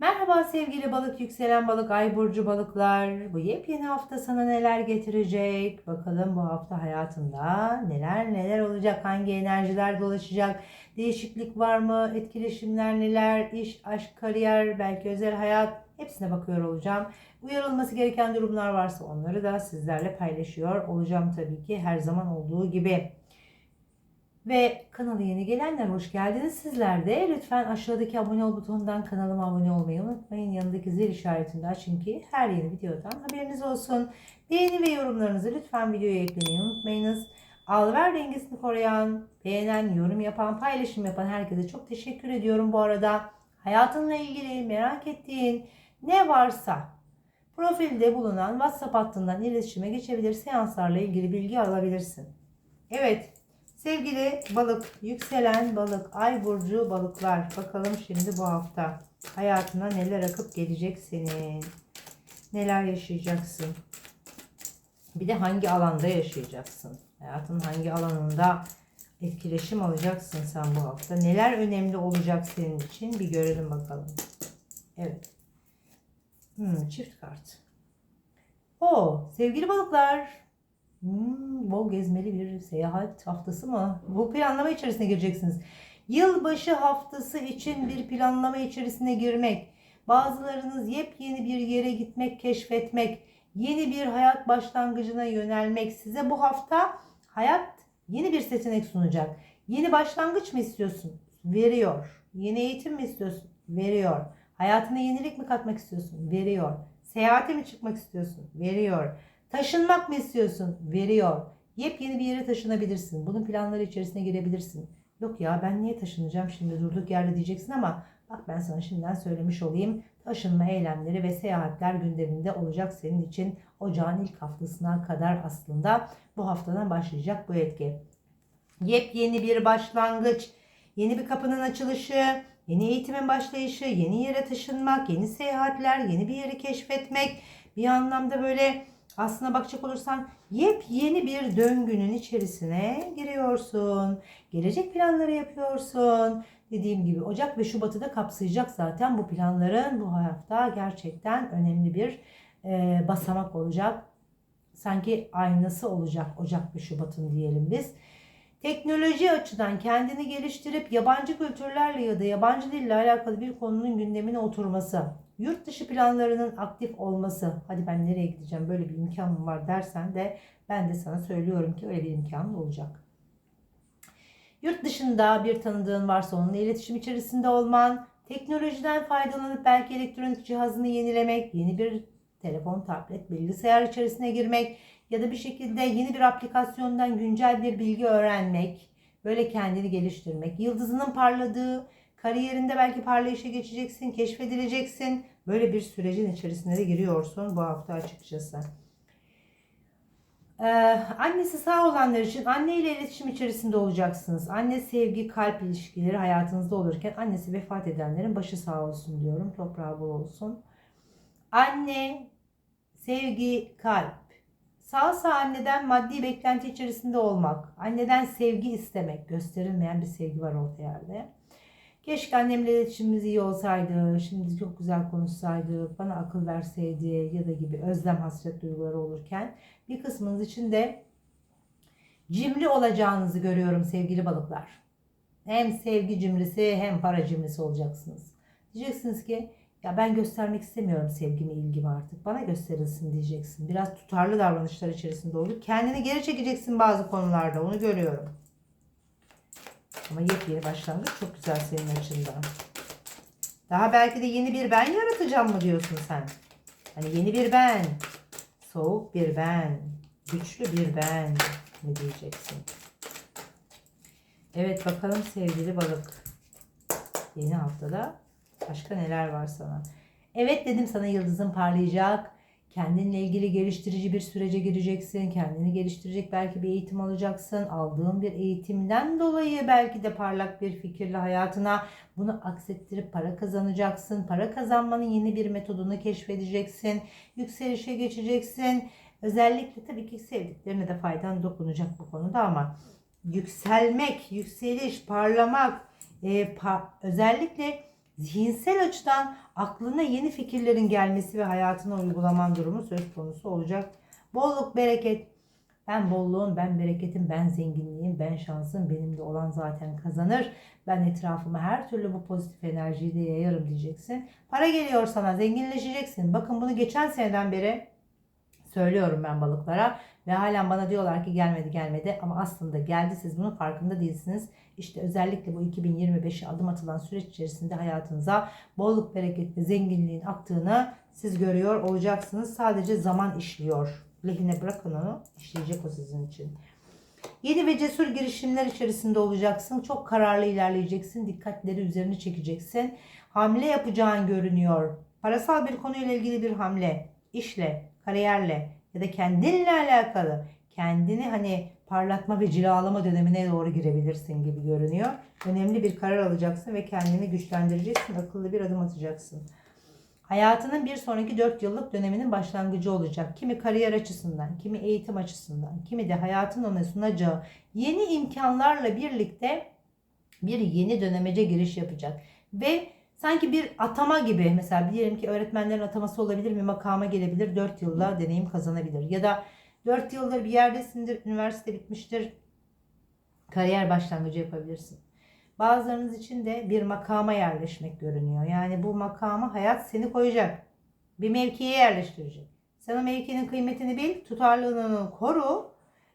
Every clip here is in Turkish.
Merhaba sevgili balık, yükselen balık, ay burcu balıklar. Bu yepyeni hafta sana neler getirecek? Bakalım bu hafta hayatında neler neler olacak? Hangi enerjiler dolaşacak? Değişiklik var mı? Etkileşimler neler? İş, aşk, kariyer, belki özel hayat hepsine bakıyor olacağım. Uyarılması gereken durumlar varsa onları da sizlerle paylaşıyor olacağım tabii ki her zaman olduğu gibi. Ve kanala yeni gelenler hoş geldiniz. Sizler de lütfen aşağıdaki abone ol butonundan kanalıma abone olmayı unutmayın. Yanındaki zil işaretini de açın her yeni videodan haberiniz olsun. Beğeni ve yorumlarınızı lütfen videoya eklemeyi unutmayınız. Alver dengesini koruyan, beğenen, yorum yapan, paylaşım yapan herkese çok teşekkür ediyorum bu arada. Hayatınla ilgili merak ettiğin ne varsa profilde bulunan WhatsApp hattından iletişime geçebilir. Seanslarla ilgili bilgi alabilirsin. Evet, Sevgili balık, yükselen balık, ay burcu balıklar. Bakalım şimdi bu hafta hayatına neler akıp gelecek senin. Neler yaşayacaksın. Bir de hangi alanda yaşayacaksın. Hayatın hangi alanında etkileşim alacaksın sen bu hafta. Neler önemli olacak senin için bir görelim bakalım. Evet. Hmm, çift kart. O sevgili balıklar Hmm, bol gezmeli bir seyahat haftası mı? Bu planlama içerisine gireceksiniz. Yılbaşı haftası için bir planlama içerisine girmek. Bazılarınız yepyeni bir yere gitmek, keşfetmek, yeni bir hayat başlangıcına yönelmek. Size bu hafta hayat yeni bir seçenek sunacak. Yeni başlangıç mı istiyorsun? Veriyor. Yeni eğitim mi istiyorsun? Veriyor. Hayatına yenilik mi katmak istiyorsun? Veriyor. Seyahate mi çıkmak istiyorsun? Veriyor. Taşınmak mı istiyorsun? Veriyor. Yepyeni bir yere taşınabilirsin. Bunun planları içerisine girebilirsin. Yok ya ben niye taşınacağım şimdi durduk yerde diyeceksin ama bak ben sana şimdiden söylemiş olayım. Taşınma eylemleri ve seyahatler gündeminde olacak senin için ocağın ilk haftasına kadar aslında bu haftadan başlayacak bu etki. Yepyeni bir başlangıç, yeni bir kapının açılışı, yeni eğitimin başlayışı, yeni yere taşınmak, yeni seyahatler, yeni bir yeri keşfetmek. Bir anlamda böyle aslına bakacak olursan yepyeni bir döngünün içerisine giriyorsun. Gelecek planları yapıyorsun. Dediğim gibi Ocak ve Şubat'ı da kapsayacak zaten bu planların bu hafta gerçekten önemli bir e, basamak olacak. Sanki aynası olacak Ocak ve Şubat'ın diyelim biz. Teknoloji açıdan kendini geliştirip yabancı kültürlerle ya da yabancı dille alakalı bir konunun gündemine oturması Yurt dışı planlarının aktif olması, hadi ben nereye gideceğim böyle bir imkanım var dersen de ben de sana söylüyorum ki öyle bir imkanın olacak. Yurt dışında bir tanıdığın varsa onunla iletişim içerisinde olman, teknolojiden faydalanıp belki elektronik cihazını yenilemek, yeni bir telefon, tablet, bilgisayar içerisine girmek ya da bir şekilde yeni bir aplikasyondan güncel bir bilgi öğrenmek, böyle kendini geliştirmek, yıldızının parladığı, Kariyerinde belki parlayışa geçeceksin, keşfedileceksin. Böyle bir sürecin içerisine de giriyorsun bu hafta açıkçası. Ee, annesi sağ olanlar için anne ile iletişim içerisinde olacaksınız. Anne sevgi, kalp ilişkileri hayatınızda olurken annesi vefat edenlerin başı sağ olsun diyorum. Toprağı bol olsun. Anne, sevgi, kalp. Sağsa anneden maddi beklenti içerisinde olmak. Anneden sevgi istemek. Gösterilmeyen bir sevgi var orta yerde. Keşke annemle iletişimimiz iyi olsaydı, şimdi çok güzel konuşsaydı, bana akıl verseydi ya da gibi özlem hasret duyguları olurken bir kısmınız için de cimri olacağınızı görüyorum sevgili balıklar. Hem sevgi cimrisi hem para cimrisi olacaksınız. Diyeceksiniz ki ya ben göstermek istemiyorum sevgimi, ilgimi artık. Bana gösterilsin diyeceksin. Biraz tutarlı davranışlar içerisinde olur. Kendini geri çekeceksin bazı konularda. Onu görüyorum. Ama yepyeni başlangıç çok güzel senin açından. Daha belki de yeni bir ben yaratacağım mı diyorsun sen? Hani yeni bir ben. Soğuk bir ben. Güçlü bir ben. Ne diyeceksin? Evet bakalım sevgili balık. Yeni haftada başka neler var sana? Evet dedim sana yıldızın parlayacak. Kendinle ilgili geliştirici bir sürece gireceksin. Kendini geliştirecek belki bir eğitim alacaksın. Aldığın bir eğitimden dolayı belki de parlak bir fikirle hayatına bunu aksettirip para kazanacaksın. Para kazanmanın yeni bir metodunu keşfedeceksin. Yükselişe geçeceksin. Özellikle tabii ki sevdiklerine de faydan dokunacak bu konuda ama yükselmek, yükseliş, parlamak, e, pa özellikle zihinsel açıdan aklına yeni fikirlerin gelmesi ve hayatına uygulaman durumu söz konusu olacak. Bolluk, bereket. Ben bolluğum, ben bereketim, ben zenginliğim, ben şansım, benimde olan zaten kazanır. Ben etrafıma her türlü bu pozitif enerjiyi de yayarım diyeceksin. Para geliyor sana, zenginleşeceksin. Bakın bunu geçen seneden beri söylüyorum ben balıklara ve halen bana diyorlar ki gelmedi gelmedi ama aslında geldi siz bunun farkında değilsiniz. İşte özellikle bu 2025'e adım atılan süreç içerisinde hayatınıza bolluk, bereket ve zenginliğin aktığını siz görüyor olacaksınız. Sadece zaman işliyor. Lehine bırakın onu. işleyecek o sizin için. Yeni ve cesur girişimler içerisinde olacaksın. Çok kararlı ilerleyeceksin. Dikkatleri üzerine çekeceksin. Hamle yapacağın görünüyor. Parasal bir konuyla ilgili bir hamle, işle, kariyerle ya da kendinle alakalı kendini hani parlatma ve cilalama dönemine doğru girebilirsin gibi görünüyor. Önemli bir karar alacaksın ve kendini güçlendireceksin. Akıllı bir adım atacaksın. Hayatının bir sonraki 4 yıllık döneminin başlangıcı olacak. Kimi kariyer açısından, kimi eğitim açısından, kimi de hayatın ona sunacağı yeni imkanlarla birlikte bir yeni dönemece giriş yapacak. Ve sanki bir atama gibi mesela diyelim ki öğretmenlerin ataması olabilir bir makama gelebilir 4 yılda deneyim kazanabilir. Ya da 4 yıldır bir yerdesindir, üniversite bitmiştir, kariyer başlangıcı yapabilirsin. Bazılarınız için de bir makama yerleşmek görünüyor. Yani bu makama hayat seni koyacak. Bir mevkiye yerleştirecek. Sen o mevkinin kıymetini bil, tutarlılığını koru.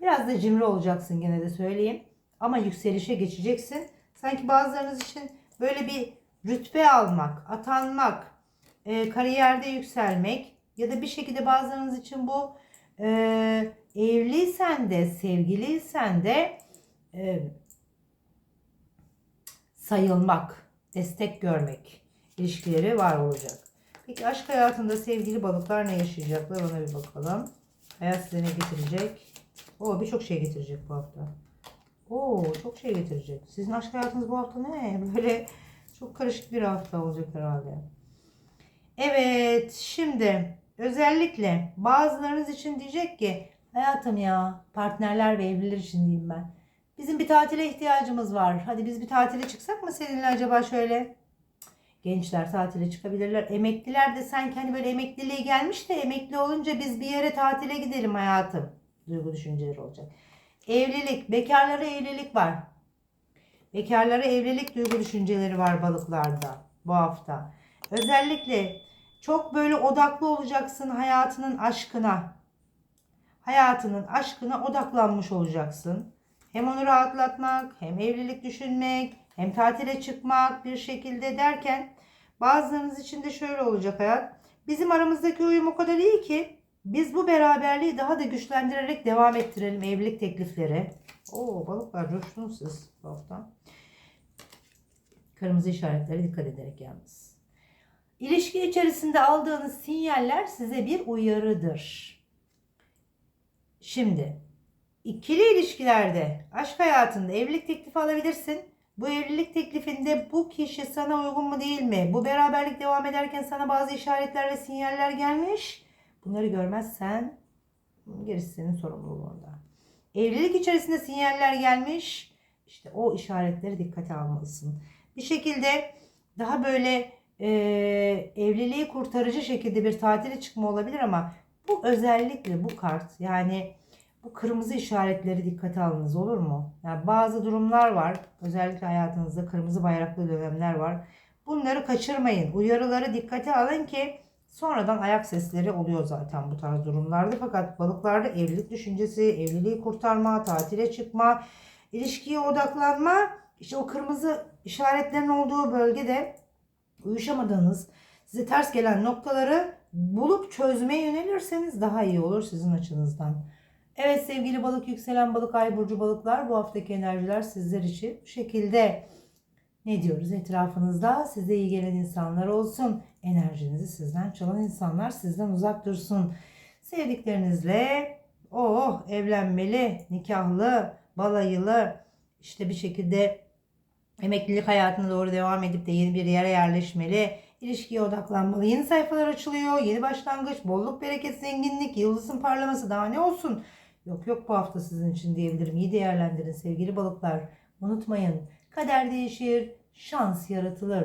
Biraz da cimri olacaksın gene de söyleyeyim. Ama yükselişe geçeceksin. Sanki bazılarınız için böyle bir rütbe almak, atanmak, e, kariyerde yükselmek ya da bir şekilde bazılarınız için bu e, evliysen de, sevgiliysen de e, sayılmak, destek görmek ilişkileri var olacak. Peki aşk hayatında sevgili balıklar ne yaşayacaklar ona bir bakalım. Hayat size ne getirecek? Oo birçok şey getirecek bu hafta. Oo çok şey getirecek. Sizin aşk hayatınız bu hafta ne? Böyle çok karışık bir hafta olacak herhalde. Evet şimdi özellikle bazılarınız için diyecek ki hayatım ya partnerler ve evliler için diyeyim ben. Bizim bir tatile ihtiyacımız var. Hadi biz bir tatile çıksak mı seninle acaba şöyle? Gençler tatile çıkabilirler. Emekliler de sanki hani böyle emekliliğe gelmiş de emekli olunca biz bir yere tatile gidelim hayatım. Duygu düşünceleri olacak. Evlilik, bekarlara evlilik var. Bekarlara evlilik duygu düşünceleri var balıklarda bu hafta. Özellikle çok böyle odaklı olacaksın hayatının aşkına. Hayatının aşkına odaklanmış olacaksın. Hem onu rahatlatmak, hem evlilik düşünmek, hem tatile çıkmak bir şekilde derken bazılarınız için de şöyle olacak hayat. Bizim aramızdaki uyum o kadar iyi ki biz bu beraberliği daha da güçlendirerek devam ettirelim evlilik teklifleri. Oo balıklar coştunuz siz bu hafta. Kırmızı işaretlere dikkat ederek yalnız. İlişki içerisinde aldığınız sinyaller size bir uyarıdır. Şimdi ikili ilişkilerde, aşk hayatında evlilik teklifi alabilirsin. Bu evlilik teklifinde bu kişi sana uygun mu değil mi? Bu beraberlik devam ederken sana bazı işaretler ve sinyaller gelmiş. Bunları görmezsen gerisi senin sorumluluğunda. Evlilik içerisinde sinyaller gelmiş. İşte o işaretleri dikkate almalısın. Bir şekilde daha böyle e, evliliği kurtarıcı şekilde bir tatile çıkma olabilir ama bu özellikle bu kart yani bu kırmızı işaretleri dikkate alınız olur mu? Yani bazı durumlar var. Özellikle hayatınızda kırmızı bayraklı dönemler var. Bunları kaçırmayın. Uyarıları dikkate alın ki sonradan ayak sesleri oluyor zaten bu tarz durumlarda. Fakat balıklarda evlilik düşüncesi, evliliği kurtarma, tatile çıkma, ilişkiye odaklanma, işte o kırmızı işaretlerin olduğu bölgede uyuşamadığınız, size ters gelen noktaları bulup çözmeye yönelirseniz daha iyi olur sizin açınızdan. Evet sevgili balık, yükselen balık, ay burcu balıklar bu haftaki enerjiler sizler için bu şekilde ne diyoruz etrafınızda size iyi gelen insanlar olsun. Enerjinizi sizden çalan insanlar sizden uzak dursun. Sevdiklerinizle oh evlenmeli, nikahlı, balayılı işte bir şekilde emeklilik hayatına doğru devam edip de yeni bir yere yerleşmeli. İlişkiye odaklanmalı. Yeni sayfalar açılıyor. Yeni başlangıç, bolluk, bereket, zenginlik, yıldızın parlaması daha ne olsun? Yok yok bu hafta sizin için diyebilirim. İyi değerlendirin sevgili balıklar. Unutmayın kader değişir, şans yaratılır.